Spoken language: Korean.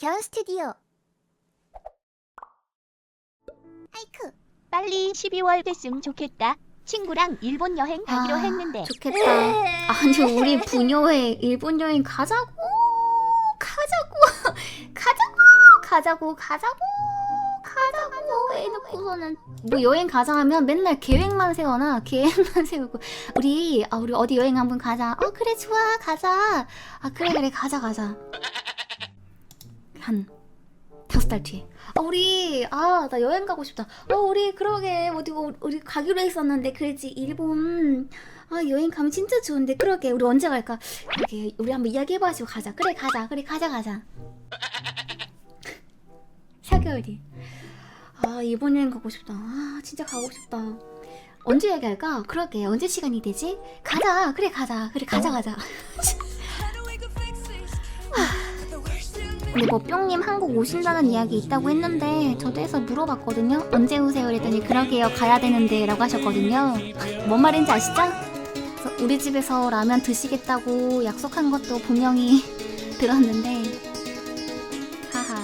겨울 스튜디오. 하이크. 빨리 12월 됐으면 좋겠다. 친구랑 일본 여행 가기로 아, 했는데. 좋겠다. 아니 우리 부녀회 일본 여행 가자고 가자고 가자고 가자고 가자고 가자고 해놓고서는 뭐 여행 가자 하면 맨날 계획만 세워놔. 계획만 세우고. 우리 아 우리 어디 여행 한번 가자. 어 그래 좋아. 가자. 아 그래 그래. 가자 가자 한 다섯 달 뒤에. 아 우리 아 나 여행 가고 싶다. 어 우리 그러게. 어디 뭐 우리 가기로 했었는데 그랬지. 일본. 아 여행 가면 진짜 좋은데 그러게. 우리 언제 갈까? 그러게 우리 한번 이야기해봐가지고 가자. 그래 가자. 그래 가자 가자. 4개월 뒤 아 일본 여행 가고 싶다. 아 진짜 가고 싶다. 언제 얘기할까? 그러게. 언제 시간이 되지? 가자. 그래 가자. 그래 가자 가자 근데 뭐 뿅님 한국 오신다는 이야기 있다고 했는데 저도 해서 물어봤거든요. 언제 오세요? 그랬더니 그러게요. 가야 되는데 라고 하셨거든요. 뭔 말인지 아시죠? 우리 집에서 라면 드시겠다고 약속한 것도 분명히 들었는데 하하